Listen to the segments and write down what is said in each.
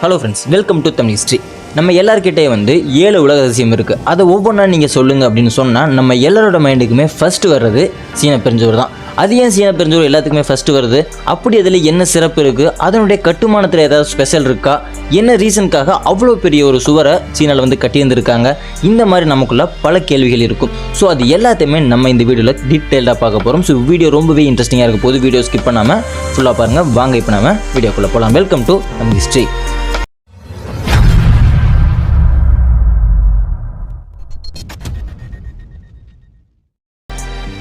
Hello friends welcome to Tamil history நம்ம எல்லார்கிட்டே வந்து ஏழு உலக அதிசயம் இருக்குது அதை ஒவ்வொன்றா நீங்கள் சொல்லுங்கள் அப்படின்னு சொன்னால் நம்ம எல்லாரோட மைண்டுக்குமே ஃபஸ்ட்டு வர்றது சீன பெருஞ்சோர் தான். அது ஏன் சீன பெருஞ்சோர் எல்லாத்துக்குமே ஃபஸ்ட்டு வருது? அப்படி அதில் என்ன சிறப்பு இருக்குது அதனுடைய கட்டுமானத்தில் ஏதாவது ஸ்பெஷல் இருக்கா? என்ன ரீசனுக்காக அவ்வளோ பெரிய ஒரு சுவரை சீனாவில் வந்து கட்டியிருந்திருக்காங்க? இந்த மாதிரி நமக்குள்ள பல கேள்விகள் இருக்கும். ஸோ அது எல்லாத்தையுமே நம்ம இந்த வீடியோவில் டீட்டெயில்டாக பார்க்க போகிறோம் ஸோ வீடியோ ரொம்பவே இன்ட்ரெஸ்டிங்காக இருக்க. போது வீடியோ ஸ்கிப் பண்ணாமல் ஃபுல்லாக பாருங்கள் வாங்க இப்போ நம்ம வீடியோக்குள்ளே போகலாம் வெல்கம் டு நம்ம ஹிஸ்ட்ரி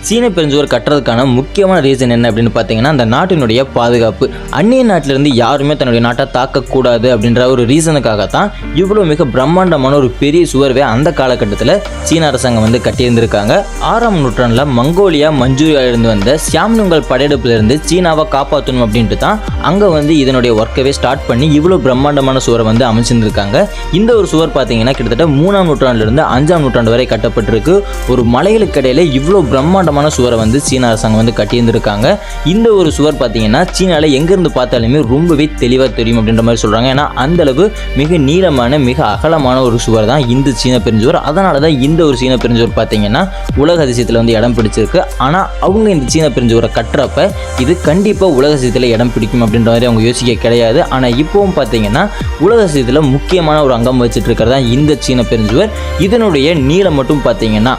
சீன பெருஞ்சுவர் கட்டுறதுக்கான முக்கியமான ரீசன் என்ன அப்படின்னு பார்த்தீங்கன்னா அந்த நாட்டினுடைய பாதுகாப்பு. அந்நிய நாட்டிலிருந்து யாருமே தன்னுடைய நாட்டை தாக்கக்கூடாது அப்படின்ற ஒரு ரீசனுக்காக தான் இவ்வளோ மிக பிரம்மாண்டமான ஒரு பெரிய சுவர்வே அந்த காலகட்டத்தில் சீன அரசாங்கம் வந்து கட்டியிருந்திருக்காங்க. ஆறாம் நூற்றாண்டில் மங்கோலியா மஞ்சூரியாவிலிருந்து வந்த சியாம்னுங்கள் படையெடுப்பிலிருந்து சீனாவை காப்பாற்றணும் அப்படின்ட்டு தான் அங்கே வந்து இதனுடைய ஒர்க்கவே ஸ்டார்ட் பண்ணி இவ்வளோ பிரம்மாண்டமான சுவரை வந்து அமைச்சிருந்திருக்காங்க. இந்த ஒரு சுவர் பார்த்தீங்கன்னா கிட்டத்தட்ட மூணாம் நூற்றாண்டிலிருந்து அஞ்சாம் நூற்றாண்டு வரை கட்டப்பட்டிருக்கு. ஒரு மலைகளுக்கு இடையில இவ்வளோ பிரம்மாண்டமான சுவரை வந்து சீன அரசாங்கம் வந்து கட்டியிருந்திருக்காங்க. இந்த ஒரு சுவர் பார்த்தீங்கன்னா சீனாவில் எங்கேருந்து பார்த்தாலுமே ரொம்பவே தெளிவாக தெரியும் அப்படின்ற மாதிரி சொல்கிறாங்க ஏன்னா அந்த அளவு மிக நீளமான மிக அகலமான ஒரு சுவர் தான் இந்த சீன பெருஞ்சுவர். அதனால தான் இந்த ஒரு சீன பெருஞ்சுவர் பார்த்தீங்கன்னா உலக அதிசயத்தில் வந்து இடம் பிடிச்சிருக்கு. ஆனால் அவங்க இந்த சீன பெருஞ்சுவரை கட்டுறப்ப இது கண்டிப்பாக உலக அதிசயத்தில் இடம் பிடிக்கும் அப்படின்ற மாதிரி அவங்க யோசிக்க கிடையாது. ஆனால் இப்போவும் பார்த்தீங்கன்னா உலக அதிசயத்தில் முக்கியமான ஒரு அங்கம் வச்சுட்டு இருக்கிறதா இந்த சீன பெருஞ்சுவர். இதனுடைய நீளம் மட்டும் பார்த்தீங்கன்னா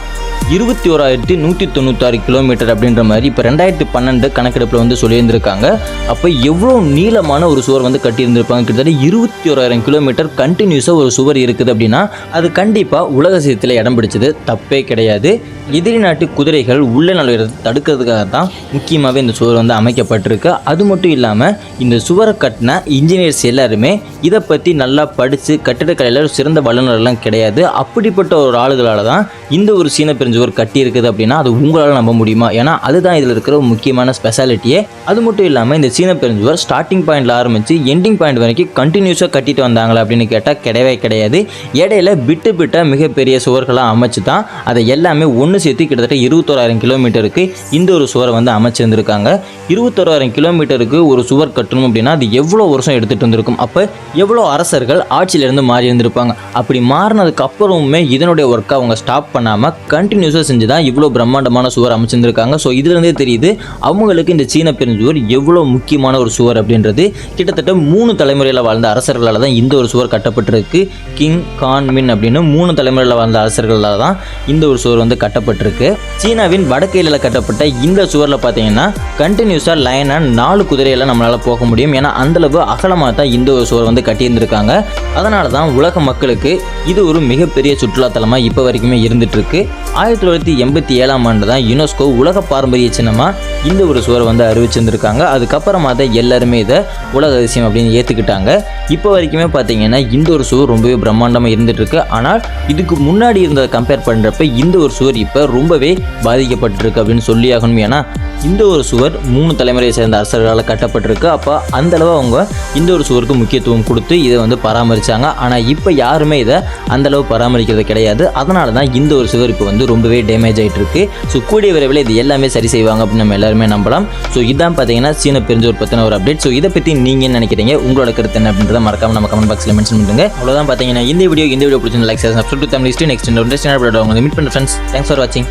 இருபத்தி ஓராயிரத்தி நூற்றி தொண்ணூத்தாறு கிலோமீட்டர் அப்படின்ற மாதிரி இப்போ ரெண்டாயிரத்தி பன்னெண்டு கணக்கெடுப்பில் வந்து சொல்லியிருந்திருக்காங்க. அப்போ எவ்வளோ நீளமான ஒரு சுவர் வந்து கட்டியிருந்திருப்பாங்க? கிட்டத்தட்ட இருபத்தி ஓராயிரம் கிலோமீட்டர் கண்டினியூஸாக ஒரு சுவர் இருக்குது அப்படின்னா அது கண்டிப்பாக உலக சீத்தில் இடம் பிடிச்சது. தப்பே கிடையாது. எதிரி நாட்டு குதிரைகள் உள்ளே நுழையிறது தடுக்கிறதுக்காக தான் முக்கியமாகவே இந்த சுவர் வந்து அமைக்கப்பட்டிருக்கு. அது மட்டும் இல்லாமல் இந்த சுவரை கட்டின இன்ஜினியர்ஸ் எல்லாருமே இதை பற்றி நல்லா படித்து கட்டிடக்கலையில் சிறந்த வல்லுநர்லாம் கிடையாது. அப்படிப்பட்ட ஒரு ஆளுகளால் தான் இந்த ஒரு சீன பெருஞ்சுவர் கட்டி இருக்குது அப்படின்னா அது உங்களால் நம்ப முடியுமா? ஏன்னா அதுதான் இதில் இருக்கிற முக்கியமான ஸ்பெஷாலிட்டியே அது மட்டும் இல்லாமல் இந்த சீன பெருஞ்சுவர் ஸ்டார்டிங் பாயிண்டில் ஆரம்பித்து எண்டிங் பாயிண்ட் வரைக்கும் கண்டினியூஸாக கட்டிட்டு வந்தாங்களா அப்படின்னு கேட்டால் கிடையவே கிடையாது. இடையில விட்டு விட்ட மிகப்பெரிய சுவர்களாக அமைச்சு தான் அதை எல்லாமே ஒன்று சேர்த்து கிட்டத்தட்ட இருபத்தோராயிரம் கிலோமீட்டருக்கு இந்த ஒரு சுவரை வந்து அமைச்சிருந்திருக்காங்க. இருபத்தோராயிரம் கிலோமீட்டருக்கு ஒரு சுவர் கட்டணும் அப்படின்னா அது எவ்வளோ வருஷம் எடுத்துகிட்டு வந்திருக்கும்? அப்போ எவ்வளோ அரசர்கள் ஆட்சியிலேருந்து மாறி இருந்திருப்பாங்க? அப்படி மாறினதுக்கு அப்புறமுமே இதனுடைய ஒர்க்கை அவங்க ஸ்டாப் பண்ணாமல் கண்டினியூ யூஸை செஞ்சு தான் இவ்வளோ பிரம்மாண்டமான சுவர் அமைச்சிருந்திருக்காங்க. ஸோ இதுலேருந்தே தெரியுது அவங்களுக்கு இந்த சீன பெருஞ்சுவர் எவ்வளோ முக்கியமான ஒரு சுவர் அப்படின்றது. கிட்டத்தட்ட மூணு தலைமுறையில் வாழ்ந்த அரசர்களால் தான் இந்த ஒரு சுவர் கட்டப்பட்டிருக்கு. கிங் கான் மின் அப்படின்னு மூணு தலைமுறையில் வாழ்ந்த அரசர்களால் தான் இந்த ஒரு சுவர் வந்து கட்டப்பட்டிருக்கு. சீனாவின் வடக்கையில் கட்டப்பட்ட இந்த சுவரில் பார்த்தீங்கன்னா கண்டினியூஸாக லைனாக நாலு குதிரையெல்லாம் நம்மளால் போக முடியும். ஏன்னா அந்தளவு அகலமாக தான் இந்த ஒரு சுவர் வந்து கட்டியிருந்திருக்காங்க. அதனால தான் உலக மக்களுக்கு இது ஒரு மிகப்பெரிய சுற்றுலாத்தலமாக இப்போ வரைக்குமே இருந்துட்டு இருக்கு ஆயிரத்தி ஆயிரத்தி தொள்ளாயிரத்தி எண்பத்தி ஏழாம் ஆண்டு தான் யுனெஸ்கோ உலக பாரம்பரிய சின்னமாக இந்த ஒரு சுவரை வந்து அறிவிச்சிருந்திருக்காங்க. அதுக்கப்புறமா தான் எல்லாருமே இதை உலக அதிசயம் அப்படின்னு ஏற்றுக்கிட்டாங்க இப்போ வரைக்குமே பார்த்தீங்கன்னா இந்த ஒரு சுவர் ரொம்பவே பிரம்மாண்டமாக இருந்துட்டு ஆனால் இதுக்கு முன்னாடி இருந்ததை கம்பேர் பண்ணுறப்ப இந்த ஒரு சுவர் இப்போ ரொம்பவே பாதிக்கப்பட்டிருக்கு அப்படின்னு சொல்லி ஆகணும் ஏன்னா இந்த ஒரு சுவர் மூணு தலைமுறையை சேர்ந்த அரசர்களால் கட்டப்பட்டிருக்கு. அப்போ அந்த அளவு அவங்க இந்த ஒரு சுவருக்கு முக்கியத்துவம் கொடுத்து இதை வந்து பராமரித்தாங்க ஆனால் இப்போ யாருமே இதை அந்தளவு பராமரிக்கிறது கிடையாது. அதனால தான் இந்த ஒரு சுவர் இப்போ வந்து ரொம்பவே டேமேஜ் ஆகிட்டு இருக்கு ஸோ கூடிய விரைவில் இது எல்லாமே சரி செய்வாங்க அப்படின்னு நம்ம எல்லாருமே நம்பலாம். ஸோ இதான் பார்த்தீங்கன்னா சீன பெருஞ்சோர் பற்றின ஒரு அப்டேட் ஸோ இதை பற்றி நீங்கள் என்ன நினைக்கிறீங்க? உங்களோட கருத்து என்ன அப்படின்றத மறக்காம நம்ம கமெண்ட் பாக்ஸில் மென்ஷன் பண்ணுங்க. அவ்வளோதான் பார்த்தீங்கன்னா இந்த வீடியோ இந்த video பிடிச்சிருந்த like subscribe to Tamil next interesting meet பண்ணுற ஃப்ரெண்ட்ஸ் தேங்க்ஸ் ஃபார் வாட்சிங்